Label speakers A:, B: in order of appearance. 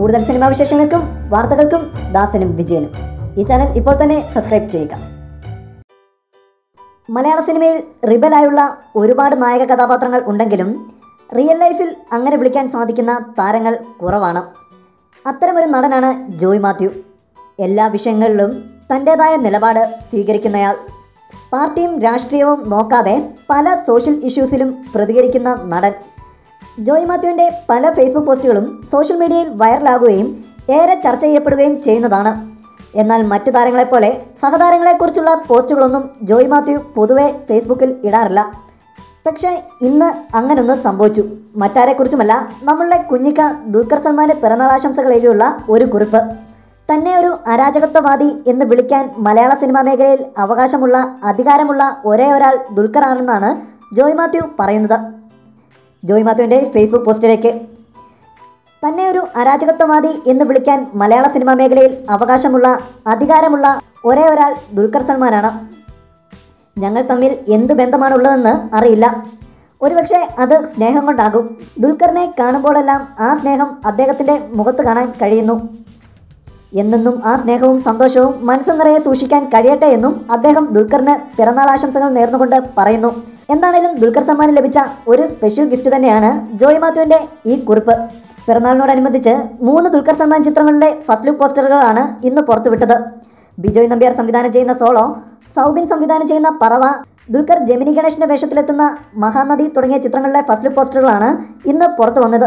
A: കൂടുതൽ സിനിമാ വിശേഷങ്ങൾക്കും വാർത്തകൾക്കും ദാസനും വിജയനും. ഈ ചാനൽ ഇപ്പോൾ തന്നെ സബ്സ്ക്രൈബ് ചെയ്യുക. മലയാള സിനിമയിൽ റിബലായുള്ള ഒരുപാട് നായക കഥാപാത്രങ്ങൾ ഉണ്ടെങ്കിലും റിയൽ ലൈഫിൽ അങ്ങനെ വിളിക്കാൻ സാധിക്കുന്ന താരങ്ങൾ കുറവാണ്. അത്തരമൊരു നടനാണ് ജോയ് മാത്യു. എല്ലാ വിഷയങ്ങളിലും തന്റേതായ നിലപാട് സ്വീകരിക്കുന്നയാൾ. പാർട്ടിയും രാഷ്ട്രീയവും നോക്കാതെ പല സോഷ്യൽ ഇഷ്യൂസിലും പ്രതികരിക്കുന്ന നടൻ. ജോയ് മാത്യുവിന്റെ പല ഫേസ്ബുക്ക് പോസ്റ്റുകളും സോഷ്യൽ മീഡിയയിൽ വൈറലാകുകയും ഏറെ ചർച്ച ചെയ്യപ്പെടുകയും ചെയ്യുന്നതാണ്. എന്നാൽ മറ്റു താരങ്ങളെപ്പോലെ സഹതാരങ്ങളെക്കുറിച്ചുള്ള പോസ്റ്റുകളൊന്നും ജോയ് മാത്യു പൊതുവെ ഫേസ്ബുക്കിൽ ഇടാറില്ല. പക്ഷേ ഇന്ന് അങ്ങനൊന്ന് സംഭവിച്ചു. മറ്റാരെക്കുറിച്ചുമല്ല നമ്മളുടെ കുഞ്ഞിക്ക ദുൽഖർ സൽമാന്റെ പിറന്നാളാശംസകൾ എഴുതിയുള്ള ഒരു കുറിപ്പ്. തന്നെ ഒരു അരാജകത്വവാദി എന്ന് വിളിക്കാൻ മലയാള സിനിമാ മേഖലയിൽ അവകാശമുള്ള അധികാരമുള്ള ഒരേ ഒരാൾ ദുൽഖർ ആണെന്നാണ് ജോയ് മാത്യു പറയുന്നത്. ജോയ് മാത്യുവിന്റെ ഫേസ്ബുക്ക് പോസ്റ്റിലേക്ക്. തന്നെ ഒരു അരാജകത്വവാദി എന്ന് വിളിക്കാൻ മലയാള സിനിമാ മേഖലയിൽ അവകാശമുള്ള അധികാരമുള്ള ഒരേ ഒരാൾ ദുൽഖർ സൽമാനാണ്. ഞങ്ങൾ തമ്മിൽ എന്ത് ബന്ധമാണുള്ളതെന്ന് അറിയില്ല. ഒരുപക്ഷെ അത് സ്നേഹം കൊണ്ടാകും. ദുൽഖറിനെ കാണുമ്പോഴെല്ലാം ആ സ്നേഹം അദ്ദേഹത്തിന്റെ മുഖത്ത് കാണാൻ കഴിയുന്നു. എന്നെന്നും ആ സ്നേഹവും സന്തോഷവും മനസ്സ് നിറയെ സൂക്ഷിക്കാൻ കഴിയട്ടെ എന്നും അദ്ദേഹം ദുൽഖറിന് പിറന്നാൾ ആശംസകൾ നേർന്നുകൊണ്ട് പറയുന്നു. എന്താണേലും ദുൽഖർ സമ്മാനം ലഭിച്ച ഒരു സ്പെഷ്യൽ ഗിഫ്റ്റ് തന്നെയാണ് ജോയ് മാത്യുവിന്റെ ഈ കുറിപ്പ്. പിറന്നാളിനോടനുബന്ധിച്ച് മൂന്ന് ദുൽഖർ സൽമാൻ ചിത്രങ്ങളുടെ ഫസ്റ്റ് ലുക്ക് പോസ്റ്ററുകളാണ് ഇന്ന് പുറത്തുവിട്ടത്. ബിജോയ് നമ്പ്യാർ സംവിധാനം ചെയ്യുന്ന സോളോ സൗബിൻ സംവിധാനം ചെയ്യുന്ന പറവ ദുൽഖർ ജമിനി ഗണേഷിന്റെ വേഷത്തിലെത്തുന്ന മഹാനദി തുടങ്ങിയ ചിത്രങ്ങളിലെ ഫസ്റ്റ് ലുക്ക് പോസ്റ്ററുകളാണ് ഇന്ന് പുറത്തു വന്നത്